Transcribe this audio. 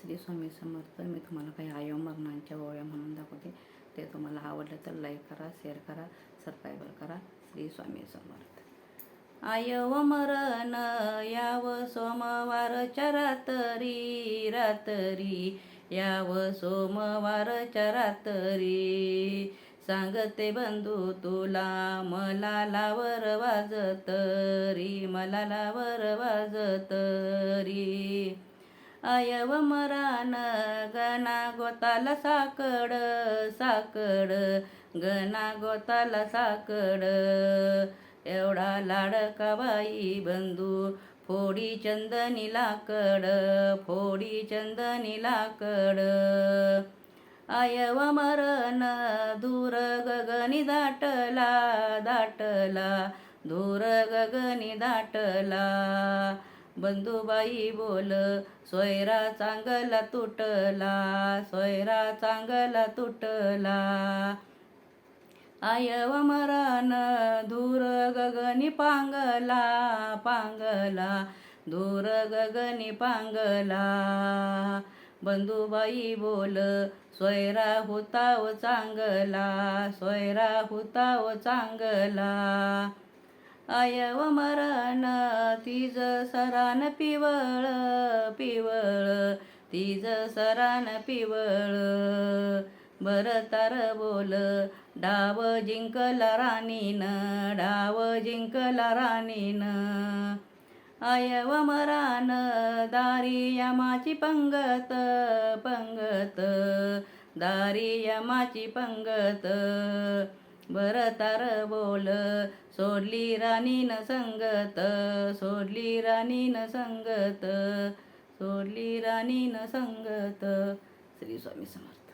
श्री स्वामी समर्थ मी तुम्हाला काही आयो मरणांच्या ओळ्या म्हणून दाखवते. ते तुम्हाला आवडलं तर लाईक करा शेअर करा सबस्क्राईब करा. श्री स्वामी समर्थ. आयव मरण याव सोमवार रात्री रात्री याव सोमवार चरातरी. सांगते बंधू तुला मला लावर वाजतरी मला लावर वाजतरी. आयव मरान गणा गोताला साकड साकड गणा गोताला साकड. एवढा लाडका बाई बंधू फोडी चंदनी लाकड फोडी चंदनी लाकड. आयव मरण दूर गगनी दाटला दाटला दूर गगनी दाटला. बंधुबाई बोल सोयरा चांगला तुटला सोयरा चांगला तुटला. आयव मरण धूर गगनी पांगला पांगला धूर गगनी पांगला. बंधुबाई बोल सोयरा होताव चांगला सोयरा होताव चांगला. आयव मरण तिज सरान पिवळ पिवळ तिज सरान पिवळ. बर तार बोल डाव जिंकला राणीन डाव जिंकला राणीन. आयव मरान दारी यमाची पंगत पंगत दारी यमाची पंगत. बर तार बोल सोडली राणीन संगत सोडली राणीन संगत सोडली राणीन संगत. श्री स्वामी समर्थ.